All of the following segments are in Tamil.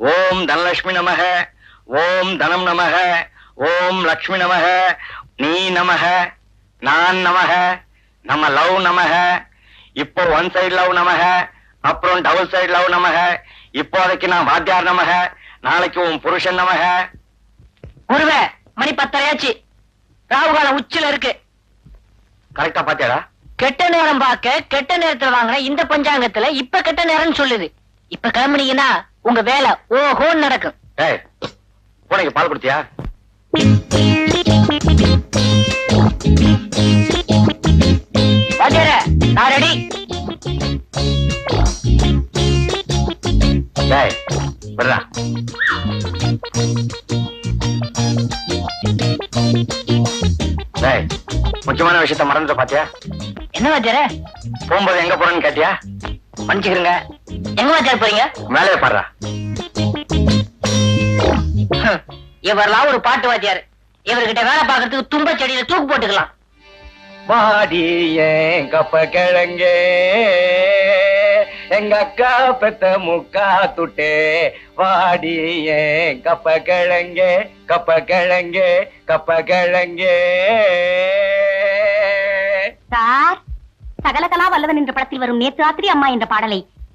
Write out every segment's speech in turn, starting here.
ஓம் தனலட்சுமி நமக ஓம் தனம் நமக ஓம் லக்ஷ்மி நமக நீ நமக நான் நமக நம்ம லவ் நமக இப்போ ஒன் சைடு லவ் நமக அப்புறம் டபுள் சைடு லவ் நமக இப்போதைக்கு நான் வாத்தியார் நமக நாளைக்கு உன் புருஷன் நமக. குருவே மணி பத்தரையாச்சு. ராகுகாலம் உச்சில இருக்கு. கரெக்டா பாத்தியாடா? கெட்ட நேரம் பார்க்க கெட்ட நேரத்துல வாங்கின இந்த பஞ்சாங்கத்துல இப்ப கெட்ட நேரம்னு சொல்லுது. இப்ப கிளம்புனீங்கன்னா உங்க வேலை ஓஹோன்னு நடக்கும். ஏய் பூனைக்கு பால் கொடுத்தியா? வாத்தியாரே, நான் ரெடி முக்கியமான விஷயத்த மறந்துட்ட பாத்தியா? என்ன வாத்தியாரே? போகும்போது எங்க போறேன்னு கேட்டியா? மன்னிச்சுக்கிறீங்க எங்க வாத்தியார் போறீங்க? மேலே பாடுறா. இவரெல்லாம் ஒரு பாட்டு வாத்தியார் இவர்கிட்ட வேலை பார்க்கறதுக்கு தும்ப செடியில தூக்கு போட்டுக்கலாம். மாடி ஏன் கப்ப கிழங்கே? எங்க அக்கா பெத்த முக்கா துட்டே. வாடி ஏன் கப்ப கிழங்கே? கப்ப கிழங்கே கப்ப கிழங்கே. சார் சகலகலா வல்லவன் என்ற படத்தில் வரும் நேற்று ராத்திரி அம்மா என்ற பாடலை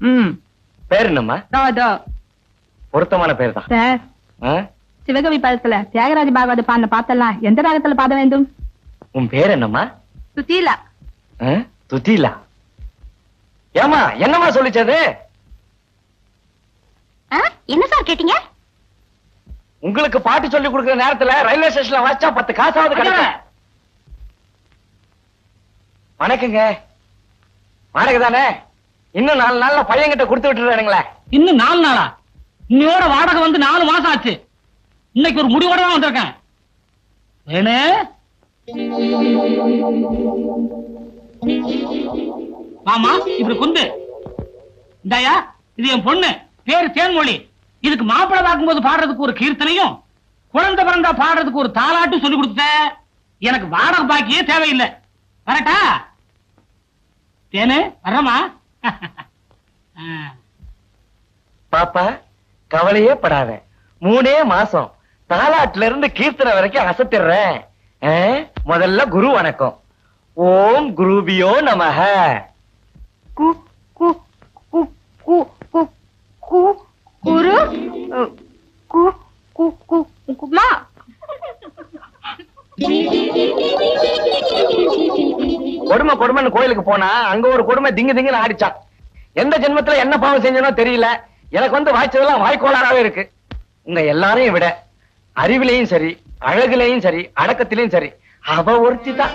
ம். பேர் என்னம்மா? தோ தோ. பொருத்தமான பேர் தான் சார்? சிவகவி பதத்துல தியாகராஜ பாகவத பாடின பாத்தெல்லாம் எந்த ராகத்துல பாட வேண்டும்? உன் பேர் என்னம்மா? சுசீலா. ஆ? துதிலா ஏமா என்னம்மா சொல்லிச்சது? என்ன சார் கேட்டீங்க? உங்களுக்கு பாட்டு சொல்லி கொடுக்கிற நேரத்துல ரயில்வே ஸ்டேஷன்ல வாச்சா பத்து காசாவது கிடைக்கும். வணக்கங்க. வாடகை தானே? இன்னும் நாலு நாள்ல பையன்கிட்ட கொடுத்து விட்டுறானுங்களே. இன்னும் நாலு நாளா? இன்னையோட வாடகை வந்து நாலு மாசம் ஆச்சு. இன்னைக்கு ஒரு முடிவோட தான் வந்திருக்கேன். வேணு? மாமா இப்படி குந்து. இந்தாயா இது என் பொண்ணு. பேரு தேன்மொழி. இதுக்கு மாப்பிள்ளை பார்க்கும்போது பாடுறதுக்கு ஒரு கீர்த்தனையும் குழந்தை பிறந்தா பாடுறதுக்கு ஒரு தாலாட்டும் சொல்லி கொடுத்த எனக்கு வாடகை பாக்கியே தேவையில்லை. வரட்டா? தேனு வர்றமா பாப்பா கவலையே படாத. மூணே மாசம். தாலாட்டுல இருந்து கீர்த்தனை வரைக்கும் அசத்திடுறேன். முதல்ல குரு வணக்கம். ஓம் குருபியோ நமஹ கு கு கு கு கு கு குரு குமா. கொடுமை கொடுமைன்னு கோயிலுக்கு போனா அங்க ஒரு கொடுமை திங்கு திங்குன்னு ஆடிச்சான் எந்த ஜென்மத்துல என்ன பாவம் செஞ்சனோ தெரியல. எனக்கு வந்து வாய்ச்சதெல்லாம் வாய்க்கோளாறாவே இருக்கு. உங்க எல்லாரையும் விட அறிவிலையும் சரி அழகுலையும் சரி அடக்கத்திலையும் சரி அவ ஒருத்தி தான்.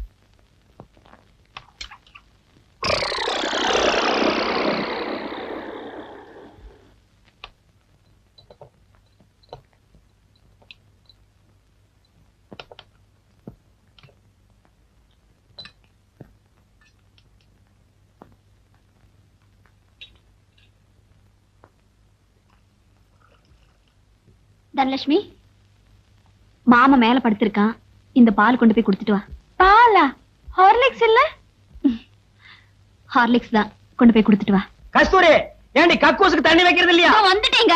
தனலட்சுமி? மாமா மேல படுத்திருக்கான் இந்த பால் கொண்டு போய் கொடுத்துட்டு வா. பாலா? ஹார்லிக்ஸ் இல்ல? ஹார்லிக்ஸ் தான். கொண்டு போய் கொடுத்துட்டு வா. கஸ்தூரி ஏண்டி கக்கூசுக்கு தண்ணி வைக்கிறது இல்லையா? வந்துட்டேங்க.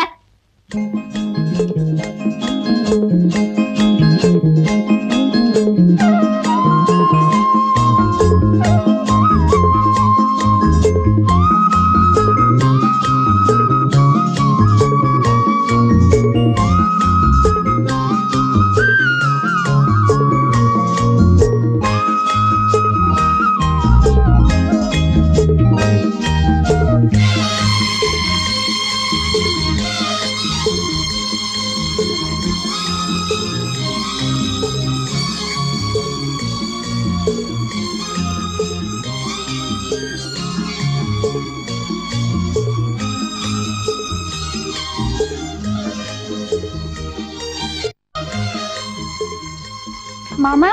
மாமா?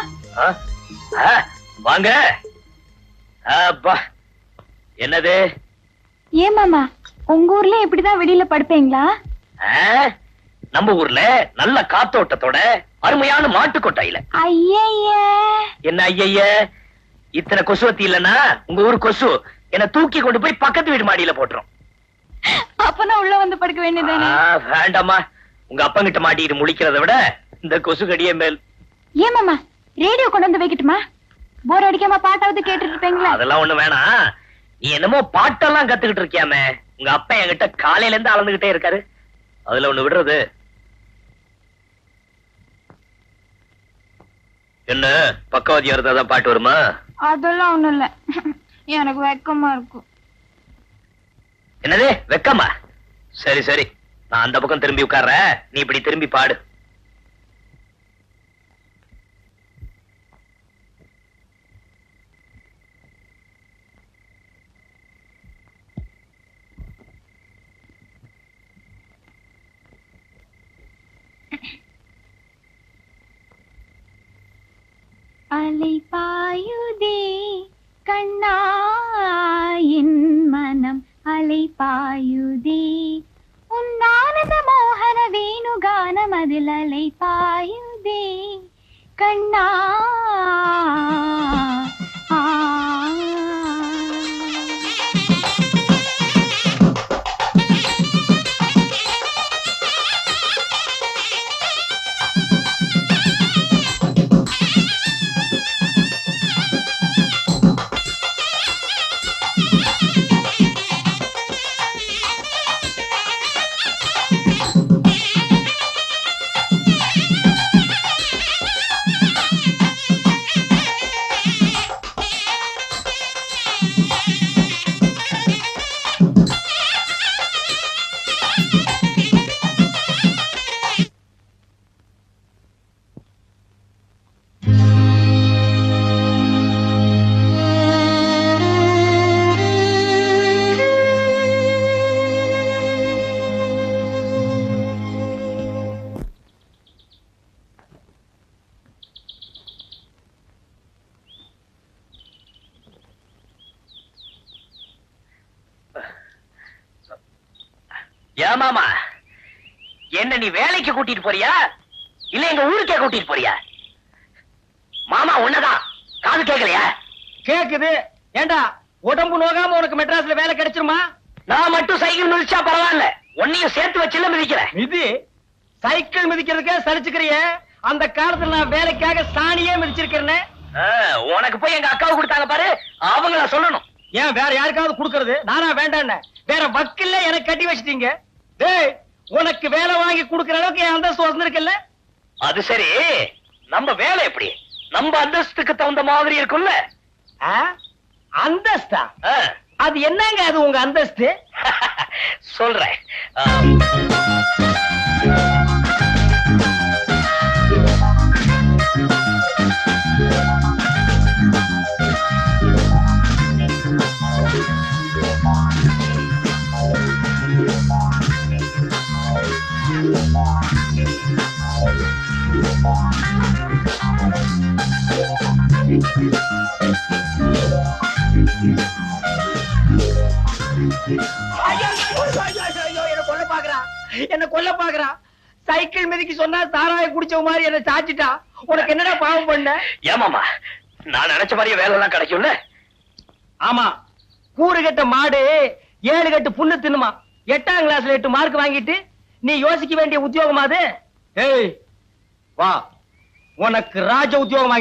வாங்க. என்னது? ஏன் மாமா உங்க ஊர்ல இப்படிதான் வெளியில படுப்பீங்களா? நம்ம ஊர்ல நல்ல காத்தோட்டத்தோட அருமையான மாட்டு கொட்டாயில என்ன ஐயய்ய இத்தனை கொசுவத்தி இல்லனா உங்க ஊர் கொசு என்ன தூக்கி கொண்டு போய் பக்கத்து வீடு மாடியில போட்டுரும். அப்பனா உள்ள வந்து படுக்க வேண்டியதானே ஆ, வேண்டாம்மா. உங்க அப்பங்கிட்ட மாட்டிட்டு முழிக்கிறத விட இந்த கொசு கடியே மேல் ஏன் மாமா? ரேடியோ கொண்டு வந்து வைக்கட்டுமா? போர் அடிக்காம பாட்டாவது கேட்டுட்டு இருப்பீங்களா அதெல்லாம் ஒண்ணு வேணாம். நீ என்னமோ பாட்டெல்லாம் கத்துக்கிட்டு இருக்கியாமே. உங்க அப்பா என்கிட்ட காலையில இருந்து அளந்துகிட்டே இருக்காரு. அதுல ஒண்ணு விடுறது. என்ன? பக்கவாதியா இருந்தா தான் பாட்டு வருமா? அதெல்லாம் ஒண்ணும் இல்ல. எனக்கு வெக்கமா இருக்கும் என்னது? வெக்கமா? சரி சரி. நான் அந்த பக்கம் திரும்பி உட்கார்றேன். நீ இப்படி திரும்பி பாடு. அலை பாயுதே கண்ணாயின் மனம் அலை பாயுதே. உன்னானந்த மோகன வேணுகானம் அதில் அலை பாயுதே கண்ணா ஏமாமா என்ன நீ வேலைக்கு கூட்டிட்டு போறியா? இல்ல எங்க ஊருக்கே கூட்டிட்டு போறியா? மாமா உன்னதான். காது கேட்கலையா? கேக்குது. ஏண்டா உடம்பு நோகாம உனக்கு மெட்ராஸ்ல வேலை கிடைச்சிருமா? நான் மட்டும் சைக்கிள் மிதிச்சா பரவாயில்ல. உன்னையும் சேர்த்து வச்சுல மிதிக்கிறேன். மிதி? சைக்கிள் மிதிக்கிறதுக்கே சலிச்சுக்கிறிய? அந்த காலத்துல நான் வேலைக்காக சாணியே மிதிச்சிருக்கிறேனே. உனக்கு போய் எங்க அக்காவை கொடுத்தாங்க பாரு. அவங்கள சொல்லணும். ஏன் வேற யாருக்காவது கொடுக்கறது? நானா வேண்டான்னு. வேற வக்கில்ல எனக்கு கட்டி வச்சிட்டீங்க. டேய் உனக்கு வேலை வாங்கி கொடுக்கற அளவுக்கு என் அந்தஸ்து வந்திருக்குல்ல அது சரி. நம்ம வேலை எப்படி? நம்ம அந்தஸ்துக்கு தகுந்த மாதிரி இருக்கும்ல? அந்தஸ்தா? அது என்னங்க அது உங்க அந்தஸ்து? சொல்றேன். கொல்ல பாக்குறான் சைக்கிள் மிதிக்கு சொன்னா சாராய குடிச்ச மாதிரி என்ன சாச்சிட்டா. உனக்கு என்னடா பாவம் பண்ண? ஏமாமா நான் நினைச்ச மாதிரியே வேலை எல்லாம் கிடைக்கும்ல? ஆமா. கூறு கட்ட மாடு ஏழு கட்டு புண்ணு தின்னுமா. எட்டாம் கிளாஸ்ல எட்டு மார்க் வாங்கிட்டு நீ யோசிக்க வேண்டிய உத்தியோகமா அது? ஏய் வா. உனக்கு ராஜ உத்தியோகம் வாங்கி